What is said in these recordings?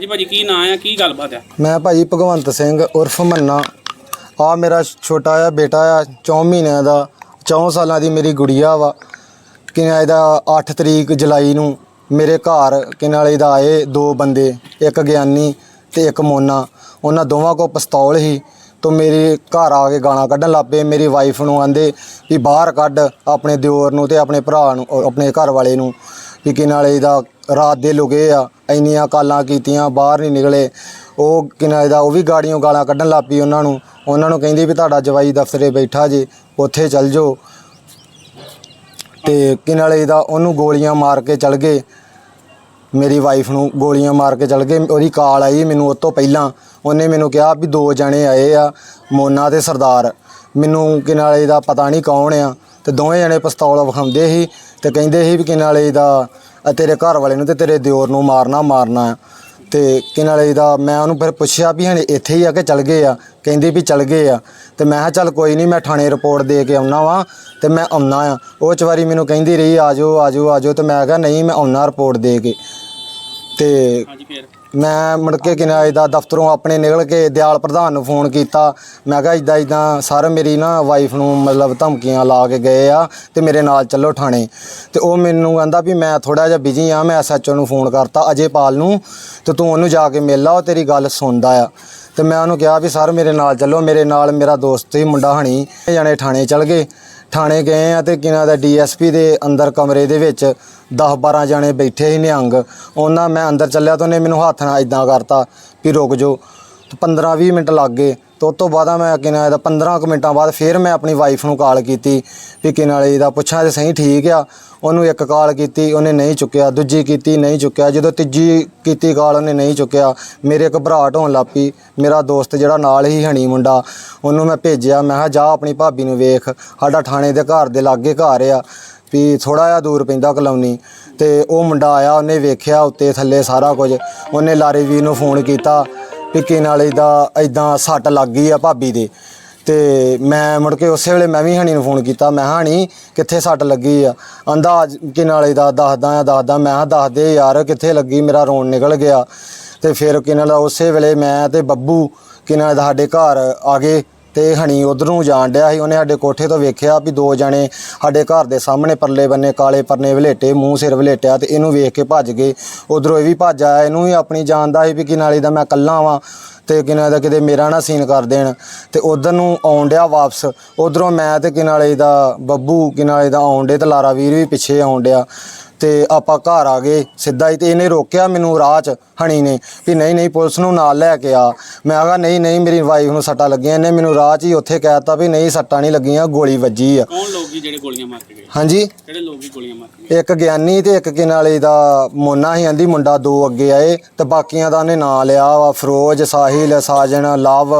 ਹਾਂਜੀ ਭਾਜੀ, ਕੀ ਨਾਂ ਆ? ਕੀ ਗੱਲਬਾਤ ਆ? ਮੈਂ ਭਾਜੀ ਭਗਵੰਤ ਸਿੰਘ ਉਰਫ ਮੰਨਾ। ਆ ਮੇਰਾ ਛੋਟਾ ਆ ਬੇਟਾ ਆ 4 ਮਹੀਨਿਆਂ ਦਾ 4 ਸਾਲਾਂ ਦੀ ਮੇਰੀ ਗੁੜੀਆ ਵਾ। ਕਿ ਇਹਦਾ 8 ਤਰੀਕ ਜੁਲਾਈ ਨੂੰ ਮੇਰੇ ਘਰ ਕਿ ਨਾਲ ਇਹਦਾ ਆਏ ਦੋ ਬੰਦੇ, ਇੱਕ ਗਿਆਨੀ ਤੇ ਇੱਕ ਮੋਨਾ। ਉਹਨਾਂ ਦੋਵਾਂ ਕੋਲ ਪਿਸਤੌਲ ਸੀ, ਤੋਂ ਮੇਰੇ ਘਰ ਆ ਕੇ ਗਾਲਾਂ ਕੱਢਣ ਲੱਗ ਪਏ। ਮੇਰੀ ਵਾਈਫ ਨੂੰ ਆਂਦੇ ਵੀ ਬਾਹਰ ਕੱਢ ਆਪਣੇ ਦਿਓਰ ਨੂੰ ਤੇ ਆਪਣੇ ਭਰਾ ਨੂੰ ਅਹ ਆਪਣੇ ਘਰ ਵਾਲੇ ਨੂੰ। ਵੀ ਕਿ ਨਾਲੇ ਇਹਦਾ ਰਾਤ ਦੇ ਲੁਕੇ ਆ, ਇੰਨੀਆਂ ਕਾਲਾਂ ਕੀਤੀਆਂ, ਬਾਹਰ ਨਹੀਂ ਨਿਕਲੇ। ਉਹ ਕਿਨਾਂ ਇਹਦਾ, ਉਹ ਵੀ ਗਾੜੀਆਂ ਗਾਲਾਂ ਕੱਢਣ ਲੱਗ ਪਈ ਉਹਨਾਂ ਨੂੰ। ਉਹਨਾਂ ਨੂੰ ਕਹਿੰਦੀ ਵੀ ਤੁਹਾਡਾ ਜਵਾਈ ਦਫ਼ਤਰੇ ਬੈਠਾ ਜੇ, ਉੱਥੇ ਚੱਲ ਜਾਓ। ਤੇ ਕਿ ਨਾਲੇ ਦਾ ਉਹਨੂੰ ਗੋਲੀਆਂ ਮਾਰ ਕੇ ਚਲ ਗਏ। ਮੇਰੀ ਵਾਈਫ ਨੂੰ ਗੋਲੀਆਂ ਮਾਰ ਕੇ ਚਲ ਗਏ। ਉਹਦੀ ਕਾਲ ਆਈ ਮੈਨੂੰ ਉਸ ਤੋਂ ਪਹਿਲਾਂ। ਉਹਨੇ ਮੈਨੂੰ ਕਿਹਾ ਵੀ ਦੋ ਜਣੇ ਆਏ ਆ, ਮੋਨਾ ਤੇ ਸਰਦਾਰ। ਮੈਨੂੰ ਕਿ ਨਾਲੇ ਦਾ ਪਤਾ ਨਹੀਂ ਕੌਣ ਆ। ਤੇ ਦੋਵੇਂ ਜਣੇ ਪਿਸਤੌਲ ਵਿਖਾਉਂਦੇ ਸੀ ਤੇ ਕਹਿੰਦੇ ਸੀ ਵੀ ਕਿ ਨਾਲੇ ਦਾ ਤੇਰੇ ਘਰ ਵਾਲੇ ਨੂੰ ਤੇ ਤੇਰੇ ਦਿਓਰ ਨੂੰ ਮਾਰਨਾ ਮਾਰਨਾ। ਆ। ਤੇ ਕਿ ਨਾਲੇ ਦਾ, ਮੈਂ ਉਹਨੂੰ ਫਿਰ ਪੁੱਛਿਆ ਵੀ ਹਣੇ ਇੱਥੇ ਹੀ ਆ ਕੇ ਚਲ ਗਏ ਆ? ਕਹਿੰਦੇ ਵੀ ਚਲ ਗਏ ਆ। ਤੇ ਮੈਂ ਕਿਹਾ, ਚੱਲ ਕੋਈ ਨਹੀਂ, ਮੈਂ ਥਾਣੇ ਰਿਪੋਰਟ ਦੇ ਕੇ ਆਉਣਾ ਵਾਂ ਤੇ ਮੈਂ ਆਉਣਾ ਆ। ਉਹ ਚਵਾਰੀ ਮੈਨੂੰ ਕਹਿੰਦੀ ਰਹੀ ਆਜੋ ਆਜੋ ਆਜੋ ਤੇ ਮੈਂ ਕਿਹਾ, ਨਹੀਂ, ਮੈਂ ਆਉਣਾ ਰਿਪੋਰਟ ਦੇ ਕੇ। ਤੇ ਹਾਂਜੀ, ਫੇਰ? ਮੈਂ ਮੁੜ ਕੇ ਕਿਨਾ ਇਹਦਾ ਦਫ਼ਤਰੋਂ ਆਪਣੇ ਨਿਕਲ ਕੇ ਦਿਆਲ ਪ੍ਰਧਾਨ ਨੂੰ ਫੋਨ ਕੀਤਾ। ਮੈਂ ਕਿਹਾ ਇਦਾਂ ਇਦਾਂ ਸਰ ਮੇਰੀ ਨਾ ਵਾਈਫ ਨੂੰ ਮਤਲਬ ਧਮਕੀਆਂ ਲਾ ਕੇ ਗਏ ਆ ਤੇ ਮੇਰੇ ਨਾਲ ਚੱਲੋ ਥਾਣੇ। ਤੇ ਉਹ ਮੈਨੂੰ ਕਹਿੰਦਾ ਵੀ ਮੈਂ ਥੋੜਾ ਜਿਹਾ ਬਿਜ਼ੀ ਆ, ਮੈਂ ਐਸਐਚਓ ਨੂੰ ਫੋਨ ਕਰਤਾ ਅਜੇ ਪਾਲ ਨੂੰ ਤੇ ਤੂੰ ਉਹਨੂੰ ਜਾ ਕੇ ਮਿਲ ਲਾ, ਉਹ ਤੇਰੀ ਗੱਲ ਸੁਣਦਾ ਆ। ਤੇ ਮੈਂ ਉਹਨੂੰ ਕਿਹਾ ਵੀ ਸਰ ਮੇਰੇ ਨਾਲ ਚੱਲੋ, ਮੇਰੇ ਨਾਲ ਮੇਰਾ ਦੋਸਤ ਹੀ ਮੁੰਡਾ ਹਣੀ, ਇਹ ਜਾਣੇ ਥਾਣੇ ਚੱਲ ਗਏ। ਥਾਣੇ ਗਏ ਆ ਤੇ ਕਿਨਾਂ ਦਾ ਡੀਐਸਪੀ ਦੇ ਅੰਦਰ ਕਮਰੇ ਦੇ ਵਿੱਚ 10 12 ਜਣੇ ਬੈਠੇ ਸੀ ਨਿਹੰਗ। ਉਹਨਾਂ ਮੈਂ ਅੰਦਰ ਚੱਲਿਆ ਤਾਂ ਉਹਨੇ ਮੈਨੂੰ ਹੱਥ ਨਾਲ ਇਦਾਂ ਕਰਤਾ ਵੀ ਰੁਕ ਜਾਓ। ਤੇ 15 20 ਮਿੰਟ ਲੱਗ ਗਏ। ਤੇ ਉਸ ਤੋਂ ਬਾਅਦ ਮੈਂ ਕਿਨਾਂ ਇਹਦਾ 15 ਕੁ ਮਿੰਟਾਂ ਬਾਅਦ ਫਿਰ ਮੈਂ ਆਪਣੀ ਵਾਈਫ ਨੂੰ ਕਾਲ ਕੀਤੀ ਵੀ ਕਿ ਨਾਲੇ ਇਹਦਾ ਪੁੱਛਾਂ ਤੇ ਸਹੀ ਠੀਕ ਆ। ਉਹਨੂੰ ਇੱਕ ਕਾਲ ਕੀਤੀ, ਉਹਨੇ ਨਹੀਂ ਚੁੱਕਿਆ। ਦੂਜੀ ਕੀਤੀ, ਨਹੀਂ ਚੁੱਕਿਆ। ਜਦੋਂ ਤੀਜੀ ਕੀਤੀ ਕਾਲ ਉਹਨੇ ਨਹੀਂ ਚੁੱਕਿਆ। ਮੇਰੇ ਘਬਰਾਹਟ ਹੋਣ ਲੱਗ ਪਈ। ਮੇਰਾ ਦੋਸਤ ਜਿਹੜਾ ਨਾਲ ਹੀ ਹਣੀ ਮੁੰਡਾ, ਉਹਨੂੰ ਮੈਂ ਭੇਜਿਆ। ਮੈਂ ਕਿਹਾ, ਜਾ ਆਪਣੀ ਭਾਬੀ ਨੂੰ ਵੇਖ। ਸਾਡਾ ਥਾਣੇ ਦੇ ਘਰ ਦੇ ਲਾਗੇ ਘਰ ਆ। ਵੀ ਥੋੜਾ ਜਿਹਾ ਦੂਰ ਪੈਂਦਾ ਕਲੋਨੀ। ਤੇ ਉਹ ਮੁੰਡਾ ਆਇਆ, ਉਹਨੇ ਵੇਖਿਆ ਉੱਤੇ ਥੱਲੇ ਸਾਰਾ ਕੁਝ। ਉਹਨੇ ਲਾਰੇ ਵੀਰ ਨੂੰ ਫੋਨ ਕੀਤਾ। ਵੀ ਕਿ ਨਾਲੇ ਦਾ ਐਦਾਂ ਸੱਟ ਲੱਗ ਗਈ ਆ ਭਾਬੀ ਦੇ। ਤੇ ਮੈਂ ਮੁੜ ਕੇ ਉਸੇ ਵੇਲੇ ਮੈਂ ਵੀ ਹਣੀ ਨੂੰ ਫੋਨ ਕੀਤਾ, ਮੈਂ ਕਿਹਾ, ਹਣੀ, ਕਿੱਥੇ ਸੱਟ ਲੱਗੀ ਆ? ਆਂਦਾ ਕਿ ਨਾਲੇ ਦਾ ਦੱਸਦਾ ਆ, ਦੱਸਦਾ। ਮੈਂ ਕਿਹਾ ਦੱਸ ਦੇ ਯਾਰ, ਕਿੱਥੇ ਲੱਗੀ? ਮੇਰਾ ਰੋਣ ਨਿਕਲ ਗਿਆ। ਤੇ ਫਿਰ ਕਿ ਨਾਲ ਉਸੇ ਵੇਲੇ ਮੈਂ ਤੇ ਬੱਬੂ, ਕਿ ਨਾਲ ਸਾਡੇ ਘਰ ਆ ਗਏ। ਤੇ ਹਣੀ ਉਧਰ ਨੂੰ ਜਾਣ ਡਿਆ ਸੀ, ਉਹਨੇ ਸਾਡੇ ਕੋਠੇ ਤੋਂ ਵੇਖਿਆ ਵੀ ਦੋ ਜਣੇ ਸਾਡੇ ਘਰ ਦੇ ਸਾਹਮਣੇ ਪਰਲੇ ਬੰਨੇ ਕਾਲੇ ਪਰਨੇ ਵਲੇਟੇ, ਮੂੰਹ ਸਿਰ ਵਲੇਟਿਆ ਤੇ ਇਹਨੂੰ ਵੇਖ ਕੇ ਭੱਜ ਗਏ। ਉਧਰੋਂ ਇਹ ਵੀ ਭੱਜ ਆਇਆ, ਇਹਨੂੰ ਵੀ ਆਪਣੀ ਜਾਨ ਦਾ ਸੀ ਵੀ ਕਿ ਨਾਲੇ ਦਾ ਮੈਂ ਇਕੱਲਾ ਵਾਂ ਤੇ ਕਿ ਦਾ ਕਿਤੇ ਮੇਰਾ ਨਾ ਸੀਨ ਕਰ ਦੇਣ। ਤੇ ਉਧਰ ਨੂੰ ਆਉਣ ਡਿਆ ਵਾਪਸ, ਉਧਰੋਂ ਮੈਂ ਤੇ ਕਿਨਾਲੇ ਦਾ ਬੱਬੂ ਕਿਨਾਲੇ ਦਾ ਆਉਣ ਡੇ ਤੇ ਲਾਰਾ ਵੀਰ ਵੀ ਪਿੱਛੇ ਆਉਣ ਡਿਆ। ਤੇ ਆਪਾਂ ਘਰ ਆ ਗਏ। ਸਿੱਧਾ ਹੀ ਤੇ ਇਹਨੇ ਰੋਕਿਆ ਮੈਨੂੰ ਰਾਹ 'ਚ ਹਣੀ ਨੇ ਵੀ ਨਹੀਂ ਨਹੀਂ ਪੁਲਿਸ ਨੂੰ ਨਾਲ ਲੈ ਕੇ ਆ। ਮੈਂ ਕਿਹਾ ਨਹੀਂ ਨਹੀਂ ਮੇਰੀ ਵਾਈਫ ਨੂੰ ਸੱਟਾਂ ਲੱਗੀਆਂ ਇਹਨੇ ਮੈਨੂੰ ਰਾਹ 'ਚ ਹੀ ਉੱਥੇ ਕਹਿਤਾ ਵੀ ਨਹੀਂ ਸੱਟਾਂ ਨਹੀਂ ਲੱਗੀਆਂ ਗੋਲੀ ਵੱਜੀ ਆ। ਕੌਣ ਲੋਕ ਜੀ ਜਿਹੜੇ ਗੋਲੀਆਂ ਮਾਰ ਕੇ ਗਏ? ਹਾਂਜੀ? ਕਿਹੜੇ ਲੋਕ ਜੀ ਗੋਲੀਆਂ ਮਾਰ ਕੇ ਗਏ? ਇੱਕ ਗਿਆਨੀ ਤੇ ਇੱਕ ਕਿਨਾਲੇ ਦਾ ਮੋਨਾ ਹੀ ਆਂਦੀ ਮੁੰਡਾ ਦੋ ਅੱਗੇ ਆਏ ਤੇ ਬਾਕੀਆਂ ਦਾ ਉਹਨੇ ਨਾਂ ਲਿਆ ਵਾ ਫਰੋਜ਼ ਸਾਹਿਲ ਸਾਜਣ ਲਵ।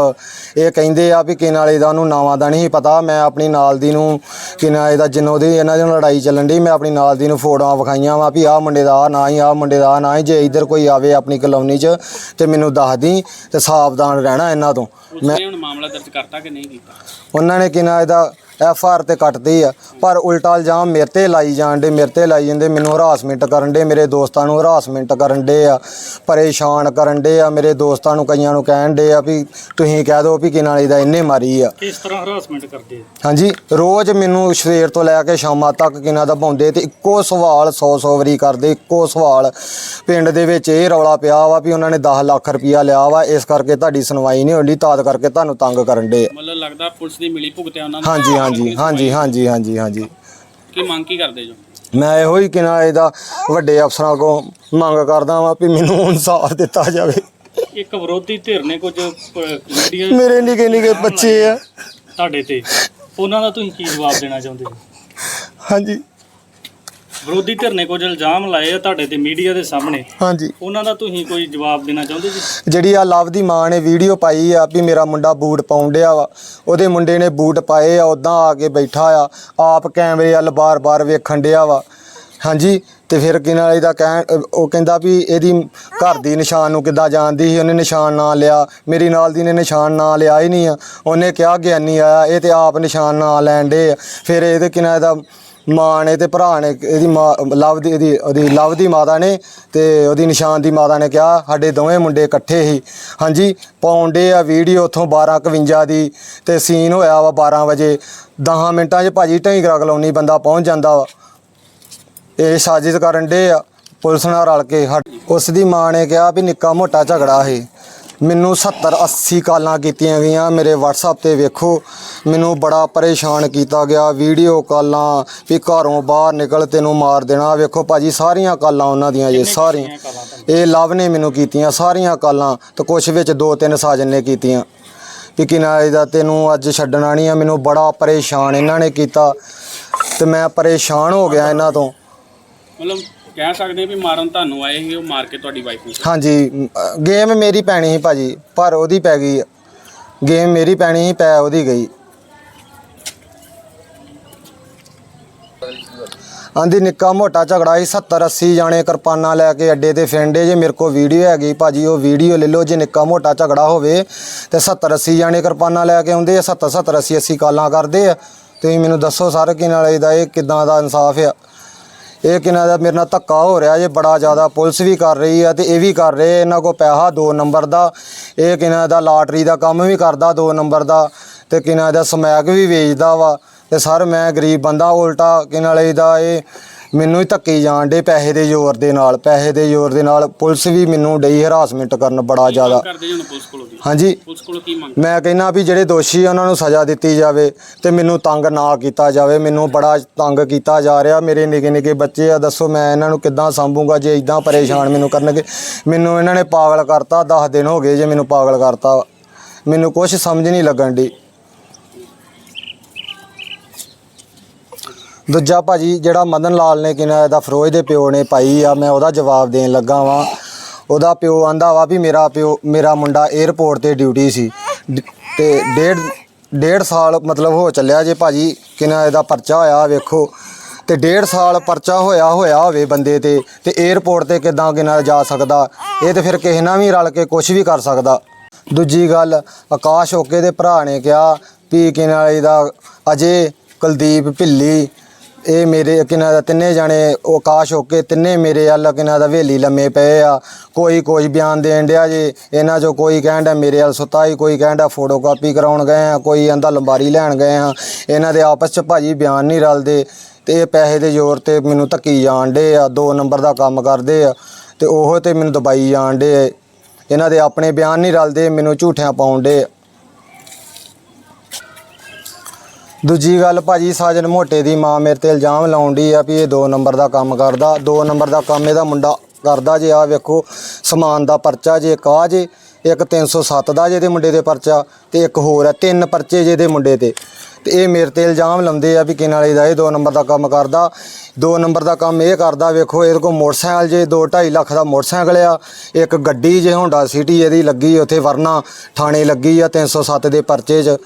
ਇਹ ਕਹਿੰਦੇ ਆ ਵੀ ਕਿਨਾਲੇ ਦਾ ਉਹਨੂੰ ਨਾਵਾਂ ਦਾ ਨਹੀਂ ਪਤਾ। ਮੈਂ ਆਪਣੀ ਨਾਲ ਦੀ ਨੂੰ ਕਿਨਾਲੇ ਦਾ ਜਿੰਨੋਂ ਦੀ ਇਹਨਾਂ ਦੀ ਲੜਾਈ ਚੱਲਣ ਦੀ ਮੈਂ ਆਪਣੀ ਨਾਲ ਦੀ ਨੂੰ ਫੋਟੋਆਂ ਵਿਖਾਈਆਂ ਵਾ ਵੀ ਆਹ ਮੁੰਡੇ ਦਾ ਆਹ ਨਾਂ ਹੀ ਆਹ ਮੁੰਡੇ ਦਾ ਆਹ ਨਾਂ ਹੀ ਜੇ ਇੱਧਰ ਕੋਈ ਆਵੇ ਆਪਣੀ ਕਲੋਨੀ 'ਚ ਤੇ ਮੈਨੂੰ ਦੱਸ ਦੀ ਤੇ ਸਾਵਧਾਨ ਰਹਿਣਾ ਇਹਨਾਂ ਤੋਂ। ਨੇ ਹੁਣ ਮਾਮਲਾ ਦਰਜ ਕਰਤਾ ਕਿ ਨਹੀਂ ਕੀਤਾ? ਉਹਨਾਂ ਨੇ ਕਿਨਾ ਇਹਦਾ ਐਫ ਆਰ ਤੇ ਕੱਟਦੀ ਆ। ਪਰ ਉਲਟਾ ਇਲਜ਼ਾਮ ਮੇਰੇ ਤੇ ਲਾਈ ਜਾਣ ਦੇ ਮੇਰੇ ਤੇ ਲਾਈ ਜਾਂਦੇ ਮੈਨੂੰ ਹਰਾਸਮੈਂਟ ਕਰਨ ਦੇ ਮੇਰੇ ਦੋਸਤਾਂ ਨੂੰ ਹਰਾਸਮੈਂਟ ਕਰਨ ਦੇ ਆ ਪਰੇਸ਼ਾਨ ਕਰਨ ਦੇ ਆ ਮੇਰੇ ਦੋਸਤਾਂ ਨੂੰ ਕਈਆਂ ਨੂੰ ਕਹਿਣ ਦੇ ਆ ਵੀ ਤੁਸੀਂ ਕਹਿ ਦਿਓ ਵੀ ਕਿਨਾਂ ਦਾ ਇੰਨੇ ਮਾਰੀ ਆ। ਕਿਸ ਤਰ੍ਹਾਂ ਹਰਾਸਮੈਂਟ ਕਰਦੇ ਆ? ਹਾਂਜੀ ਰੋਜ਼ ਮੈਨੂੰ ਸਵੇਰ ਤੋਂ ਲੈ ਕੇ ਸ਼ਾਮਾਂ ਤੱਕ ਕਿਨਾਂ ਦਾ ਪਾਉਂਦੇ ਤੇ ਇੱਕੋ ਸਵਾਲ 100 100 ਵਾਰੀ ਕਰਦੇ ਇੱਕੋ ਸਵਾਲ। ਪਿੰਡ ਦੇ ਵਿੱਚ ਇਹ ਰੌਲਾ ਪਿਆ ਵਾ ਵੀ ਉਹਨਾਂ ਨੇ 10 ਲੱਖ ਰੁਪਇਆ ਲਿਆ ਵਾ ਇਸ ਕਰਕੇ ਤੁਹਾਡੀ ਸੁਣਵਾਈ ਨਹੀਂ ਹੁੰਦੀ ਤਾਦ ਕਰਕੇ ਤੁਹਾਨੂੰ ਤੰਗ ਕਰਨ ਦੇ ਮਤਲਬ ਲੱਗਦਾ ਪੁਲਿਸ ਦੀ ਮਿਲੀ ਭੁਗਤਿਆ ਉਹਨਾਂ ਹਾਂਜੀ। ਹਾਂਜੀ ਹਾਂਜੀ ਹਾਂਜੀ ਹਾਂਜੀ ਹਾਂਜੀ। ਕੀ ਮੰਗ ਕੀ ਕਰਦੇ ਜੋ? ਮੈਂ ਇਹੋ ਹੀ ਕਿਨਾ ਇਹਦਾ ਵੱਡੇ ਅਫਸਰਾਂ ਕੋ ਮੰਗ ਕਰਦਾ ਵਾਂ ਵੀ ਮੈਨੂੰ ਇਨਸਾਫ ਦਿੱਤਾ ਜਾਵੇ। ਇੱਕ ਵਿਰੋਧੀ ਧਿਰ ਨੇ ਕੁਝ ਮੀਡੀਆ ਮੇਰੇ ਨਿੱਕੇ ਨਿੱਕੇ ਬੱਚੇ ਆ। ਤੁਹਾਡੇ ਤੇ। ਉਹਨਾਂ ਦਾ ਤੁਸੀਂ ਕੀ ਜਵਾਬ ਦੇਣਾ ਚਾਹੁੰਦੇ ਹੋ? ਹਾਂਜੀ। ਵਿਰੋਧੀ ਧਿਰ ਨੇ ਕੁਝ ਇਲਜ਼ਾਮ ਲਾਏ ਆ ਤੁਹਾਡੇ ਤੇ ਮੀਡੀਆ ਦੇ ਸਾਹਮਣੇ। ਹਾਂਜੀ। ਉਹਨਾਂ ਦਾ ਤੁਸੀਂ ਕੋਈ ਜਵਾਬ ਦੇਣਾ ਚਾਹੁੰਦੇ ਜੀ? ਜਿਹੜੀ ਆ ਲਵ ਦੀ ਮਾਂ ਨੇ ਵੀਡੀਓ ਪਾਈ ਆ ਵੀ ਮੇਰਾ ਮੁੰਡਾ ਬੂਟ ਪਾਉਣ ਡਿਆ ਵਾ ਉਹਦੇ ਮੁੰਡੇ ਨੇ ਬੂਟ ਪਾਏ ਆ ਉਦਾਂ ਆ ਕੇ ਬੈਠਾ ਆ ਆਪ ਕੈਮਰੇ ਵੱਲ ਬਾਰ-ਬਾਰ ਵੇਖਣ ਡਿਆ ਵਾ। ਹਾਂਜੀ ਤੇ ਫਿਰ ਕਿਨਾਂ ਇਹਦਾ ਕਹਿਣ ਅਹ ਉਹ ਕਹਿੰਦਾ ਵੀ ਇਹਦੀ ਘਰ ਦੀ ਨਿਸ਼ਾਨ ਨੂੰ ਕਿੱਦਾਂ ਜਾਣਦੀ ਸੀ? ਉਹਨੇ ਨਿਸ਼ਾਨ ਨਾ ਲਿਆ ਮੇਰੀ ਨਾਲ ਦੀ ਨੇ ਨਿਸ਼ਾਨ ਨਾ ਲਿਆ ਹੀ ਨਹੀਂ ਆ। ਉਹਨੇ ਕਿਹਾ ਗਿਆਨੀ ਆਇਆ ਇਹ ਤੇ ਆਪ ਨਿਸ਼ਾਨ ਨਾ ਲੈਣ ਦੇ ਫਿਰ ਇਹਦੇ ਕਿਨਾਂ ਇਹਦਾ ਮਾਂ ਨੇ ਤੇ ਭਰਾ ਨੇ, ਇਹਦੀ ਮਾਂ, ਲਵ ਦੀ, ਇਹਦੀ, ਉਹਦੀ ਲਵ ਦੀ ਮਾਤਾ ਨੇ ਤੇ ਉਹਦੀ ਨਿਸ਼ਾਨ ਦੀ ਮਾਤਾ ਨੇ ਕਿਹਾ, ਸਾਡੇ ਦੋਵੇਂ ਮੁੰਡੇ ਇਕੱਠੇ ਹੀ। ਹਾਂਜੀ, ਪਾਉਂਦੇ ਆ ਵੀਡੀਓ ਉਥੋਂ 12:51 ਦੀ ਤੇ ਸੀਨ ਹੋਇਆ ਵਾ 12 ਵਜੇ। 10 ਮਿੰਟਾਂ 'ਚ ਭਾਜੀ ਢਾਈਗਰਾ ਕਲੋਨੀ ਬੰਦਾ ਪਹੁੰਚ ਜਾਂਦਾ ਵਾ। ਇਹ ਸਾਜ਼ਿਸ਼ ਕਰਨ ਦੇ ਆ, ਪੁਲਿਸ ਨਾਲ ਰਲ ਕੇ। ਸਾ- ਉਸ ਦੀ ਮਾਂ ਨੇ ਕਿਹਾ ਵੀ ਨਿੱਕਾ ਮੋਟਾ ਝਗੜਾ ਹੈ ਮੈਨੂੰ 70 80 ਕਾਲਾਂ ਕੀਤੀਆਂ ਗਈਆਂ ਮੇਰੇ WhatsApp ਤੇ ਵੇਖੋ। ਮੈਨੂੰ ਬੜਾ ਪਰੇਸ਼ਾਨ ਕੀਤਾ ਗਿਆ ਵੀਡੀਓ ਕਾਲਾਂ ਵੀ ਘਰੋਂ ਬਾਹਰ ਨਿਕਲ ਤੈਨੂੰ ਮਾਰ ਦੇਣਾ। ਵੇਖੋ ਭਾਜੀ ਸਾਰੀਆਂ ਕਾਲਾਂ ਉਹਨਾਂ ਦੀਆਂ ਜੇ ਸਾਰੀਆਂ ਇਹ ਲਵ ਨੇ ਮੈਨੂੰ ਕੀਤੀਆਂ ਸਾਰੀਆਂ ਕਾਲਾਂ ਤੇ ਕੁਛ ਵਿੱਚ ਦੋ ਤਿੰਨ ਸਾਜਨ ਨੇ ਕੀਤੀਆਂ। ਵੀ ਕਿਨਾਰੇ ਦਾ ਤੈਨੂੰ ਅੱਜ ਛੱਡਣਾ ਨਹੀਂ ਆ ਮੈਨੂੰ ਬੜਾ ਪਰੇਸ਼ਾਨ ਇਹਨਾਂ ਨੇ ਕੀਤਾ। ਤੇ ਮੈਂ ਪਰੇਸ਼ਾਨ ਹੋ ਗਿਆ ਇਹਨਾਂ ਤੋਂ। ਮਤਲਬ ਕਹਿ ਸਕਦੇ ਵੀ ਮਾਰਨ ਤੁਹਾਨੂੰ ਆਏ ਸੀ, ਉਹ ਮਾਰ ਕੇ ਤੁਹਾਡੀ ਵਾਈਫ ਨੂੰ ਹਾਂਜੀ ਗੇਮ ਮੇਰੀ ਪੈਣੀ ਸੀ ਭਾਜੀ, ਪਰ ਉਹਦੀ ਪੈ ਗਈ ਗੇਮ ਮੇਰੀ ਪੈਣੀ ਸੀ, ਪੈ ਉਹਦੀ ਗਈ। ਆਂਦੀ, ਨਿੱਕਾ ਮੋਟਾ ਝਗੜਾ ਸੀ 70 80 ਜਾਣੇ ਕਿਰਪਾਨਾਂ ਲੈ ਕੇ ਅੱਡੇ ਤੇ ਫਿਰਦੇ ਜੇ ਮੇਰੇ ਕੋਲ ਵੀਡੀਓ ਹੈਗੀ, ਭਾਜੀ, ਉਹ ਵੀਡੀਓ ਲੈ ਲਓ, ਜੇ ਨਿੱਕਾ ਮੋਟਾ ਝਗੜਾ ਹੋਵੇ, ਤੇ 70 80 ਜਾਣੇ ਕਿਰਪਾਨਾਂ ਲੈ ਕੇ ਆਉਂਦੇ ਆ 70 70 80 80 ਕਾਲਾਂ ਕਰਦੇ ਆ। ਤੁਸੀਂ ਮੈਨੂੰ ਦੱਸੋ ਸਰ ਕਿ ਨਾਲ ਇਹਦਾ ਇਹ ਕਿਦਾਂ ਦਾ ਇਨਸਾਫ ਆ। ਇਹ ਕਿਨਾਂ ਦਾ ਮੇਰੇ ਨਾਲ ਧੱਕਾ ਹੋ ਰਿਹਾ ਜੇ ਬੜਾ ਜ਼ਿਆਦਾ ਪੁਲਿਸ ਵੀ ਕਰ ਰਹੀ ਆ ਤੇ ਇਹ ਵੀ ਕਰ ਰਹੇ ਇਹਨਾਂ ਕੋ ਪੈਸਾ 2 ਨੰਬਰ ਦਾ, ਇਹ ਕਿਨਾਂ ਦਾ ਲਾਟਰੀ ਦਾ ਕੰਮ ਵੀ ਕਰਦਾ 2 ਨੰਬਰ ਦਾ, ਤੇ ਕਿਨਾਂ ਦਾ ਸਮੈਕ ਵੀ ਵੇਚਦਾ ਵਾ, ਤੇ ਸਰ ਮੈਂ ਗਰੀਬ ਬੰਦਾ, ਉਲਟਾ ਕਿਨਾਂ ਵਾਲੇ ਦਾ ਇਹ ਮੈਨੂੰ ਹੀ ਧੱਕੀ ਜਾਣ ਦੇ ਪੈਸੇ ਦੇ ਜ਼ੋਰ ਦੇ ਨਾਲ ਪੈਸੇ ਦੇ ਜ਼ੋਰ ਦੇ ਨਾਲ ਪੁਲਿਸ ਵੀ ਮੈਨੂੰ ਡਈ ਹਰਾਸਮੈਂਟ ਕਰਨ ਬੜਾ ਜ਼ਿਆਦਾ। ਕਰਦੇ ਜੀ ਹੁਣ ਪੁਲਿਸ ਕੋਲੋਂ ਦੀ ਹਾਂਜੀ। ਪੁਲਿਸ ਕੋਲੋਂ ਕੀ ਮੰਗ? ਮੈਂ ਕਹਿੰਦਾ ਵੀ ਜਿਹੜੇ ਦੋਸ਼ੀ ਆ ਉਹਨਾਂ ਨੂੰ ਸਜ਼ਾ ਦਿੱਤੀ ਜਾਵੇ ਤੇ ਮੈਨੂੰ ਤੰਗ ਨਾ ਕੀਤਾ ਜਾਵੇ। ਮੈਨੂੰ ਬੜਾ ਤੰਗ ਕੀਤਾ ਜਾ ਰਿਹਾ। ਮੇਰੇ ਨਿੱਕੇ ਨਿੱਕੇ ਬੱਚੇ ਆ ਦੱਸੋ ਮੈਂ ਇਹਨਾਂ ਨੂੰ ਕਿੱਦਾਂ ਸੰਭੂਗਾ ਜੇ ਇਦਾਂ ਪਰੇਸ਼ਾਨ ਮੈਨੂੰ ਕਰਨਗੇ? ਮੈਨੂੰ ਇਹਨਾਂ ਨੇ ਪਾਗਲ ਕਰਤਾ 10 ਦਿਨ ਹੋ ਗਏ ਜੇ ਮੈਨੂੰ ਪਾਗਲ ਕਰਤਾ। ਮੈਨੂੰ ਕੁਝ ਸਮਝ ਨਹੀਂ ਲੱਗਣ ਦੀ ਦੂਜਾ ਭਾਜੀ, ਜਿਹੜਾ ਮਦਨ ਲਾਲ ਨੇ ਕਿਹਾ, ਇਹਦਾ ਫਰੋਜ਼ ਦੇ ਪਿਓ ਨੇ ਪਾਈ ਆ, ਮੈਂ ਉਹਦਾ ਜਵਾਬ ਦੇਣ ਲੱਗਾ ਵਾਂ। ਉਹਦਾ ਪਿਓ ਆਂਦਾ ਵਾ ਵੀ ਮੇਰਾ ਪਿਓ, ਮੇਰਾ ਮੁੰਡਾ 에ਅਰਪੋਰਟ ਤੇ ਡਿਊਟੀ ਸੀ। ਡ- ਤੇ ਡੇਢ ਡੇਢ ਸਾਲ ਮਤਲਬ ਹੋ ਚੱਲਿਆ ਜੇ ਭਾਜੀ ਕਿਨਾ ਇਹਦਾ ਪਰਚਾ ਹੋਇਆ ਵੇਖੋ। ਤੇ ਡੇਢ ਸਾਲ ਪਰਚਾ ਹੋਇਆ ਹੋਇਆ ਹੋਵੇ ਬੰਦੇ ਤੇ ਤੇ 에ਅਰਪੋਰਟ ਤੇ ਕਿਦਾਂ ਕਿਨਾ ਜਾ ਸਕਦਾ, ਇਹ ਤੇ ਫਿਰ ਕਿਸੇ ਨਾਲ ਵੀ ਰਲ ਕੇ ਕੁਝ ਵੀ ਕਰ ਸਕਦਾ। ਦੂਜੀ ਗੱਲ, ਆਕਾਸ਼ ਓਕੇ ਦੇ ਭਰਾ ਨੇ ਕਿਹਾ ਵੀ ਕਿਨਾ ਇਹਦਾ ਅਜੇ ਕੁਲਦੀਪ ਭਿੱਲੀ ਇਹ ਮੇਰੇ ਕਿਨਾਂ ਦਾ ਤਿੰਨੇ ਜਾਣੇ, ਉਹ ਆਕਾਸ਼ ਹੋ ਕੇ ਤਿੰਨੇ ਮੇਰੇ ਵੱਲ ਕਿਨਾਂ ਦਾ ਹਵੇਲੀ ਲੰਮੇ ਪਏ ਆ। ਕੋਈ ਕੋਈ ਬਿਆਨ ਦੇਣ ਡਿਆ ਜੇ, ਇਹਨਾਂ ਚੋਂ ਕੋਈ ਕਹਿੰਦਾ ਮੇਰੇ ਵੱਲ ਸੁੱਤਾ ਹੀ ਕੋਈ ਕਹਿੰਦਾ ਫੋਟੋ ਕਾਪੀ ਕਰਾਉਣ ਗਏ ਆ, ਕੋਈ ਆਂਦਾ ਲੰਬਾਰੀ ਲੈਣ ਗਏ ਆ। ਇਹਨਾਂ ਦੇ ਆਪਸ ਚ ਭਾਜੀ ਬਿਆਨ ਨਹੀਂ ਰਲਦੇ, ਤੇ ਇਹ ਪੈਸੇ ਦੇ ਜ਼ੋਰ ਤੇ ਮੈਨੂੰ ਧੱਕੀ ਜਾਣ ਡੇ ਆ, ਦੋ ਨੰਬਰ ਦਾ ਕੰਮ ਕਰਦੇ ਆ, ਤੇ ਉਹ ਤੇ ਮੈਨੂੰ ਦਬਾਈ ਜਾਣ ਡੇ ਇਹਨਾਂ ਦੇ ਆਪਣੇ ਬਿਆਨ ਨਹੀਂ ਰਲਦੇ, ਮੈਨੂੰ ਝੂਠਿਆਂ ਪਾਉਣ ਡੇ ਦੂਜੀ ਗੱਲ ਭਾਜੀ, ਸਾਜਨ ਮੋਟੇ ਦੀ ਮਾਂ ਮੇਰੇ ਤੇ ਇਲਜ਼ਾਮ ਲਾਉਂਦੀ ਆ ਵੀ ਇਹ 2 ਨੰਬਰ ਦਾ ਕੰਮ ਕਰਦਾ। 2 ਨੰਬਰ ਦਾ ਕੰਮ ਇਹਦਾ ਮੁੰਡਾ ਕਰਦਾ ਜੇ ਆ ਵੇਖੋ, ਸਮਾਨ ਦਾ ਪਰਚਾ ਜੇ, ਇੱਕ ਆ ਜੇ, ਇੱਕ 307 ਦਾ ਜਿਹਦੇ ਮੁੰਡੇ ਦੇ ਪਰਚਾ ਤੇ ਇੱਕ ਹੋਰ ਆ, ਤਿੰਨ ਪਰਚੇ ਜੇ ਜਿਹਦੇ ਮੁੰਡੇ ਤੇ। ਤੇ ਇਹ ਮੇਰੇ ਤੇ ਇਲਜ਼ਾਮ ਲਾਉਂਦੇ ਆ ਵੀ ਕਿਨ ਵਾਲੇ ਦਾ ਇਹ 2 ਨੰਬਰ ਦਾ ਕੰਮ ਕਰਦਾ। 2 ਨੰਬਰ ਦਾ ਕੰਮ ਇਹ ਕਰਦਾ, ਵੇਖੋ, ਇਹਦੇ ਕੋਲ ਮੋਟਰਸਾਈਕਲ ਜੇ 2.5 ਲੱਖ ਦਾ ਮੋਟਰਸਾਈਕਲ ਆ, ਇੱਕ ਗੱਡੀ ਜੇ ਹੋਂਡਾ ਸਿਟੀ ਇਹਦੀ ਲੱਗੀ, ਉੱਥੇ ਵਰਨਾ ਥਾਣੇ ਲੱਗੀ ਆ 307 ਦੇ ਪਰਚੇ 'ਚ।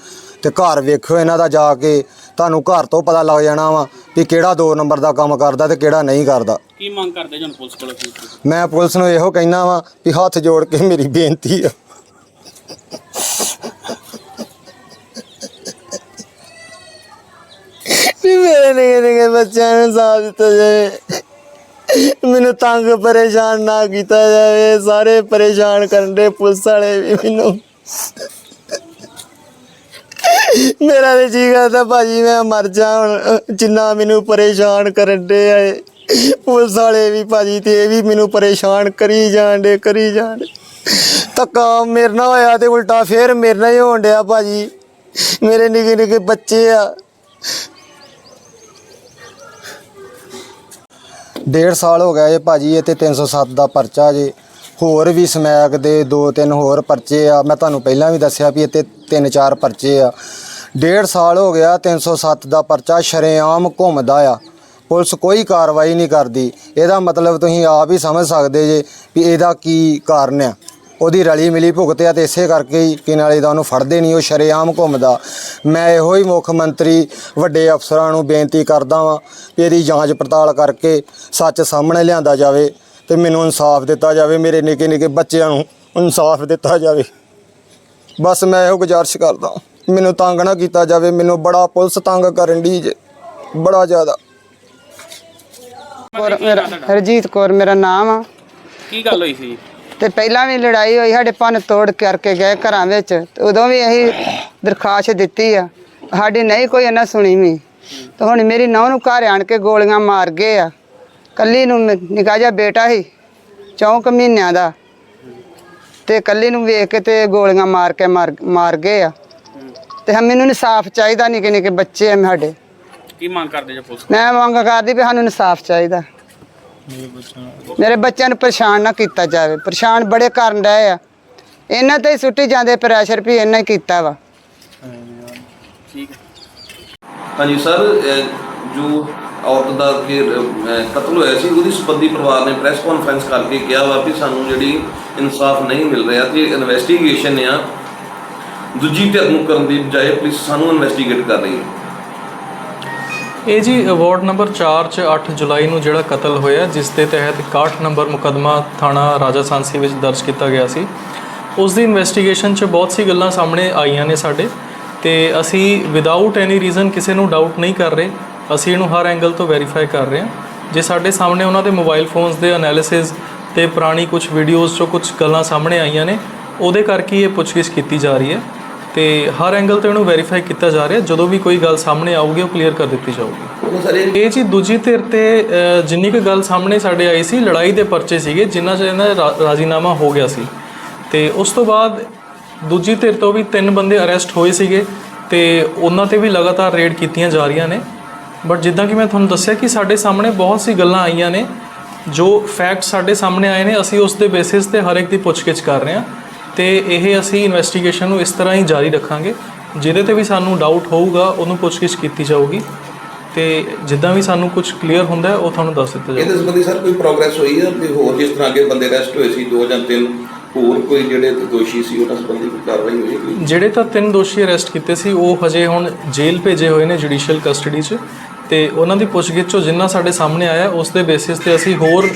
ਤੇ ਘਰ ਵੇਖੋ ਇਹਨਾਂ ਦਾ ਜਾ ਕੇ ਤੁਹਾਨੂੰ ਘਰ ਤੋਂ ਪਤਾ ਲੱਗ ਜਾਣਾ ਵਾ ਵੀ ਕਿਹੜਾ 2 ਨੰਬਰ ਦਾ ਕੰਮ ਕਰਦਾ ਤੇ ਕਿਹੜਾ ਨਹੀਂ ਕਰਦਾ। ਕੀ ਮੰਗ ਕਰਦੇ ਜੀ ਹੁਣ ਪੁਲਿਸ ਕੋਲੋਂ? ਕੀ ਮੈਂ ਪੁਲਿਸ ਨੂੰ ਇਹੋ ਕਹਿਣਾ ਵਾ ਵੀ ਹੱਥ ਜੋੜ ਕੇ ਮੇਰੀ ਬੇਨਤੀ ਆ। ਵੀ ਮੇਰੇ ਨਿੱਕੇ ਨਿੱਕੇ ਬੱਚਿਆਂ ਨੂੰ ਸਾਥ ਦਿੱਤਾ ਜਾਵੇ। ਮੈਨੂੰ ਤੰਗ ਪਰੇਸ਼ਾਨ ਨਾ ਕੀਤਾ ਜਾਵੇ। ਸਾਰੇ ਪਰੇਸ਼ਾਨ ਕਰਨ ਦੇ ਪੁਲਿਸ ਵਾਲੇ ਵੀ ਮੈਨੂੰ ਮੇਰਾ ਤੇ ਜੀ ਕਰਦਾ ਭਾਜੀ, ਮੈਂ ਮਰ ਜਾ ਹੁਣ। ਜਿੰਨਾ ਮੈਨੂੰ ਪਰੇਸ਼ਾਨ ਕਰਨ ਦੇ ਆਏ ਪੁਲਿਸ ਵਾਲੇ ਵੀ ਭਾਜੀ ਤੇ ਇਹ ਵੀ ਮੈਨੂੰ ਪਰੇਸ਼ਾਨ ਕਰੀ ਜਾਣ ਦੇ, ਕਰੀ ਜਾਣ ਡੇ। ਧੱਕਾ ਮੇਰੇ ਨਾਲ ਹੋਇਆ ਤੇ ਉਲਟਾ ਫੇਰ ਮੇਰੇ ਨਾਲ ਹੀ ਹੋਣ ਡਿਆ ਭਾਜੀ। ਮੇਰੇ ਨਿੱਕੇ ਨਿੱਕੇ ਬੱਚੇ ਆ। ਡੇਢ ਸਾਲ ਹੋ ਗਿਆ ਜੇ ਭਾਜੀ, ਇਹ ਤੇ 307 ਦਾ ਪਰਚਾ ਜੇ। ਹੋਰ ਵੀ ਸਮੈਕ ਦੇ ਦੋ ਤਿੰਨ ਹੋਰ ਪਰਚੇ ਆ। ਮੈਂ ਤੁਹਾਨੂੰ ਪਹਿਲਾਂ ਵੀ ਦੱਸਿਆ ਵੀ ਇੱਥੇ ਤਿੰਨ ਚਾਰ ਪਰਚੇ ਆ। ਡੇਢ ਸਾਲ ਹੋ ਗਿਆ 307 ਦਾ ਪਰਚਾ ਸ਼ਰੇਆਮ ਘੁੰਮਦਾ ਆ। ਪੁਲਿਸ ਕੋਈ ਕਾਰਵਾਈ ਨਹੀਂ ਕਰਦੀ। ਇਹਦਾ ਮਤਲਬ ਤੁਸੀਂ ਆਪ ਹੀ ਸਮਝ ਸਕਦੇ ਜੇ ਵੀ ਇਹਦਾ ਕੀ ਕਾਰਨ ਆ। ਉਹਦੀ ਰਲੀ ਮਿਲੀ ਭੁਗਤਿਆ ਤੇ ਇਸੇ ਕਰਕੇ ਹੀ ਕਿ ਨਾਲੇ ਦਾ ਉਹਨੂੰ ਫੜਦੇ ਨਹੀਂ, ਉਹ ਸ਼ਰੇਆਮ ਘੁੰਮਦਾ। ਮੈਂ ਇਹੋ ਹੀ ਮੁੱਖ ਮੰਤਰੀ, ਵੱਡੇ ਅਫਸਰਾਂ ਨੂੰ ਬੇਨਤੀ ਕਰਦਾ ਵਾਂ ਕਿ ਇਹਦੀ ਜਾਂਚ ਪੜਤਾਲ ਕਰਕੇ ਸੱਚ ਸਾਹਮਣੇ ਲਿਆਂਦਾ ਜਾਵੇ ਤੇ ਮੈਨੂੰ ਇਨਸਾਫ ਦਿੱਤਾ ਜਾਵੇ, ਮੇਰੇ ਨਿੱਕੇ ਨਿੱਕੇ ਬੱਚਿਆਂ ਨੂੰ ਇਨਸਾਫ ਦਿੱਤਾ ਜਾਵੇ। ਬਸ ਮੈਂ ਇਹੋ ਗੁਜ਼ਾਰਿਸ਼ ਕਰਦਾ ਮੈਨੂੰ ਤੰਗ ਨਾ ਕੀਤਾ ਜਾਵੇ ਮੈਨੂੰ ਬੜਾ ਪੁਲਿਸ ਤੰਗ ਕਰਨ ਦੀ ਜੇ ਬੜਾ ਜ਼ਿਆਦਾ। ਕੌਰ ਮੇਰਾ ਹਰਜੀਤ ਕੌਰ ਮੇਰਾ ਨਾਮ ਆ। ਕੀ ਗੱਲ ਹੋਈ ਸੀ? ਤੇ ਪਹਿਲਾਂ ਵੀ ਲੜਾਈ ਹੋਈ ਸਾਡੇ ਭੰਨ ਤੋੜ ਕਰਕੇ ਗਏ ਘਰਾਂ ਵਿੱਚ ਤੇ ਉਦੋਂ ਵੀ ਅਸੀਂ ਦਰਖਾਸਤ ਦਿੱਤੀ ਆ ਸਾਡੀ ਨਹੀਂ ਕੋਈ ਇਹਨਾਂ ਸੁਣੀ ਵੀ। ਤੇ ਹੁਣ ਮੇਰੀ ਨੌਂ ਨੂੰ ਘਰ ਆਣ ਕੇ ਗੋਲੀਆਂ ਮਾਰ ਗਏ ਆ। ਕੱਲੀ ਨੂੰ ਨਿਕਾ ਜਿਹਾ ਬੇਟਾ ਸੀ ਚੌਂਕ ਮਹੀਨਿਆਂ ਦਾ। ਤੇ ਕੱਲੀ ਨੂੰ ਵੇਖ ਕੇ ਤੇ ਗੋਲੀਆਂ ਮਾਰ ਕੇ ਮਾਰ ਮਾਰ ਗਏ ਆ। ਤੇ ਹਮ ਮੈਨੂੰ ਇਨਸਾਫ ਚਾਹੀਦਾ ਨਿੱਕੇ ਨਿੱਕੇ ਬੱਚੇ ਆ ਸਾਡੇ। ਕੀ ਮੰਗ ਕਰਦੇ ਜੇ ਪੁਲਿਸ ਮੈਂ ਮੰਗ ਕਰਦੀ ਵੀ ਸਾਨੂੰ ਇਨਸਾਫ ਚਾਹੀਦਾ। ਮੇਰੇ ਬੱਚਿਆਂ ਨੂੰ ਪਰੇਸ਼ਾਨ ਨਾ ਕੀਤਾ ਜਾਵੇ। ਪਰੇਸ਼ਾਨ ਬੜੇ ਕਰਨ ਡਏ ਆ। ਇਹਨਾਂ ਤੇ ਹੀ ਸੁੱਟੀ ਜਾਂਦੇ ਪ੍ਰੈਸ਼ਰ ਵੀ ਇਹਨਾਂ ਹੀ ਕੀਤਾ ਵਾ। ਠੀਕ ਹੈ। ਹਾਂਜੀ ਸਰ ਅਹ ਜੋ ਔਰਤ ਦਾ ਕਿ ਅਹ, ਕਤਲ ਹੋਇਆ ਸੀ ਉਹਦੀ ਸੰਬੰਧੀ ਪਰਿਵਾਰ ਨੇ ਪ੍ਰੈਸ ਕਾਨਫਰੰਸ ਕਰਕੇ ਕਿਹਾ ਵਾ ਵੀ ਸਾਨੂੰ ਜਿਹੜੀ ਇਨਸਾਫ ਨਹੀਂ ਮਿਲ ਰਿਹਾ ਤੇ ਇਨਵੈਸਟੀਗੇਸ਼ਨ ਆ ਦੂਜੀ ਧਿਰ ਨੂੰ ਕਰਨ ਦੀ ਬਜਾਏ ਪੁਲਿਸ ਸਾਨੂੰ ਇਨਵੈਸਟੀਗੇਟ ਕਰ ਰਹੀ ਹੈ। ਇਹ ਜੀ ਵਾਰਡ ਨੰਬਰ 4 ਚ 8 ਜੁਲਾਈ ਨੂੰ ਜਿਹੜਾ ਕਤਲ ਹੋਇਆ, ਜਿਸ ਦੇ ਤਹਿਤ 61 ਨੰਬਰ ਮੁਕੱਦਮਾ ਥਾਣਾ ਰਾਜਾ ਸਾਂਸੀ ਵਿੱਚ ਦਰਜ ਕੀਤਾ ਗਿਆ ਸੀ। ਉਸ ਦੀ ਇਨਵੈਸਟੀਗੇਸ਼ਨ ਚ ਬਹੁਤ ਸੀ ਗੱਲਾਂ ਸਾਹਮਣੇ ਆਈਆਂ ਨੇ ਸਾਡੇ ਤੇ ਅਸੀਂ ਵਿਦਆਊਟ ਐਨੀ ਰੀਜ਼ਨ ਕਿਸੇ ਨੂੰ ਡਾਊਟ ਨਹੀਂ ਕਰ ਰਹੇ। ਅਸੀਂ ਇਹਨੂੰ ਹਰ ਐਂਗਲ ਤੋਂ ਵੈਰੀਫਾਈ ਕਰ ਰਹੇ ਹਾਂ। ਜੇ ਸਾਡੇ ਸਾਹਮਣੇ ਉਹਨਾਂ ਦੇ ਮੋਬਾਈਲ ਫੋਨਸ ਦੇ ਐਨਾਲਿਸਿਸ ਤੇ ਪੁਰਾਣੀ ਕੁਝ ਵੀਡੀਓਜ਼ ਚੋਂ ਕੁਝ ਗੱਲਾਂ ਸਾਹਮਣੇ ਆਈਆਂ ਨੇ, ਉਹਦੇ ਕਰਕੇ ਇਹ ਪੁੱਛਗਿੱਛ ਕੀਤੀ ਜਾ ਰਹੀ ਹੈ। ਤੇ ਹਰ ਐਂਗਲ ਤੋਂ ਇਹਨੂੰ ਵੈਰੀਫਾਈ ਕੀਤਾ ਜਾ ਰਿਹਾ ਜਦੋਂ ਵੀ ਕੋਈ ਗੱਲ ਸਾਹਮਣੇ ਆਊਗੀ ਉਹ ਕਲੀਅਰ ਕਰ ਦਿੱਤੀ ਜਾਊਗੀ। ਉਹ ਸਰ ਇਹ ਜੀ ਦੂਜੀ ਧਿਰ ਤੇ ਜਿੰਨੀ ਕੁ ਗੱਲ ਸਾਹਮਣੇ ਸਾਡੇ ਆਈ ਸੀ ਲੜਾਈ ਦੇ ਪਰਚੇ ਸੀਗੇ ਜਿਨ੍ਹਾਂ 'ਚ ਇਹਨਾਂ ਦਾ ਰਾਜ਼ੀਨਾਮਾ ਹੋ ਗਿਆ ਸੀ। ਤੇ ਉਸ ਤੋਂ ਬਾਅਦ ਦੂਜੀ ਧਿਰ ਤੋਂ ਵੀ ਤਿੰਨ ਬੰਦੇ ਅਰੈਸਟ ਹੋਏ ਸੀਗੇ ਤੇ ਉਹਨਾਂ ਤੇ ਵੀ ਲਗਾਤਾਰ ਰੇਡ ਕੀਤੀਆਂ ਜਾ ਰਹੀਆਂ ਨੇ। ਬਟ ਜਿੱਦਾਂ ਕਿ ਮੈਂ ਤੁਹਾਨੂੰ ਦੱਸਿਆ ਕਿ ਸਾਡੇ ਸਾਹਮਣੇ ਬਹੁਤ ਸੀ ਗੱਲਾਂ ਆਈਆਂ ਨੇ ਜੋ ਫੈਕਟ ਸਾਡੇ ਸਾਹਮਣੇ ਆਏ ਨੇ ਅਸੀਂ ਉਸ ਦੇ ਬੇਸਿਸ ਤੇ ਹਰ ਇੱਕ ਦੀ ਪੁੱਛਗਿੱਛ ਕਰ ਰਹੇ ਹਾਂ। ਤੇ ਇਹ ਅਸੀਂ ਇਨਵੈਸਟੀਗੇਸ਼ਨ ਨੂੰ ਇਸ ਤਰ੍ਹਾਂ ਹੀ ਜਾਰੀ ਰੱਖਾਂਗੇ। ਜਿਹਦੇ ਤੇ ਵੀ ਸਾਨੂੰ ਡਾਊਟ ਹੋਊਗਾ ਉਹਨੂੰ ਪੁੱਛਗਿੱਛ ਕੀਤੀ ਜਾਊਗੀ। ਤੇ ਜਿੱਦਾਂ ਵੀ ਸਾਨੂੰ ਕੁਝ ਕਲੀਅਰ ਹੁੰਦਾ ਹੈ ਉਹ ਤੁਹਾਨੂੰ ਦੱਸ ਦਿੱਤਾ ਜਾਊਗਾ। ਇਹਦੇ ਸੰਬੰਧੀ ਸਰ ਕੋਈ ਪ੍ਰੋਗਰੈਸ ਹੋਈ ਹੈ? ਵੀ ਹੋਰ ਜਿਸ ਤਰ੍ਹਾਂ ਅੱਗੇ ਬੰਦੇ ਅਰੈਸਟ ਹੋਏ ਸੀ ਦੋ ਜਾਂ ਤਿੰਨ ਹੋਰ ਕੋਈ ਜਿਹੜੇ ਦੋਸ਼ੀ ਸੀ ਉਹਨਾਂ ਸੰਬੰਧੀ ਕੋਈ ਕਾਰਵਾਈ ਹੋਈ ਹੈ ਕੋਈ? ਜਿਹੜੇ ਤਾਂ ਤਿੰਨ ਦੋਸ਼ੀ ਅਰੈਸਟ ਕੀਤੇ ਸੀ ਉਹ ਹਜੇ ਹੁਣ ਜੇਲ੍ਹ ਭੇਜੇ ਹੋਏ ਨੇ ਜੁਡੀਸ਼ੀਅਲ ਕਸਟਡੀ 'ਚ। ਤੇ ਉਹਨਾਂ ਦੀ ਪੁੱਛਗਿੱਛ 'ਚੋਂ ਜਿੰਨਾ ਸਾਡੇ ਸਾਹਮਣੇ ਆਇਆ ਉਸ ਦੇ ਬੇਸਿਸ ਤੇ ਅਸੀਂ ਹੋਰ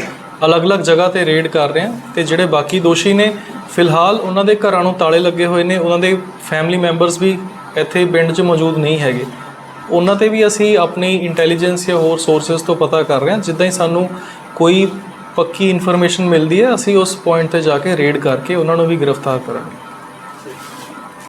ਅਲੱਗ-ਅਲੱਗ ਜਗ੍ਹਾ ਤੇ ਰੇਡ ਕਰ ਰਹੇ ਹਾਂ। ਤੇ ਜਿਹੜੇ ਬਾਕੀ ਦੋਸ਼ੀ ਨੇ ਫਿਲਹਾਲ ਉਹਨਾਂ ਦੇ ਘਰਾਂ ਨੂੰ ਤਾਲੇ ਲੱਗੇ ਹੋਏ ਨੇ, ਉਹਨਾਂ ਦੇ ਫੈਮਿਲੀ ਮੈਂਬਰਸ ਵੀ ਇੱਥੇ ਪਿੰਡ 'ਚ ਮੌਜੂਦ ਨਹੀਂ ਹੈਗੇ। ਉਹਨਾਂ ਤੇ ਵੀ ਅਸੀਂ ਆਪਣੀ ਇੰਟੈਲੀਜੈਂਸ ਜਾਂ ਹੋਰ ਸੋਰਸਸ ਤੋਂ ਪਤਾ ਕਰ ਰਹੇ ਹਾਂ, ਜਿੱਦਾਂ ਹੀ ਸਾਨੂੰ ਕੋਈ ਪੱਕੀ ਇਨਫੋਰਮੇਸ਼ਨ ਮਿਲਦੀ ਹੈ, ਅਸੀਂ ਉਸ ਪੁਆਇੰਟ ਤੇ ਜਾ ਕੇ ਰੇਡ ਕਰਕੇ ਉਹਨਾਂ ਨੂੰ ਵੀ ਗ੍ਰਿਫਤਾਰ ਕਰਾਂਗੇ।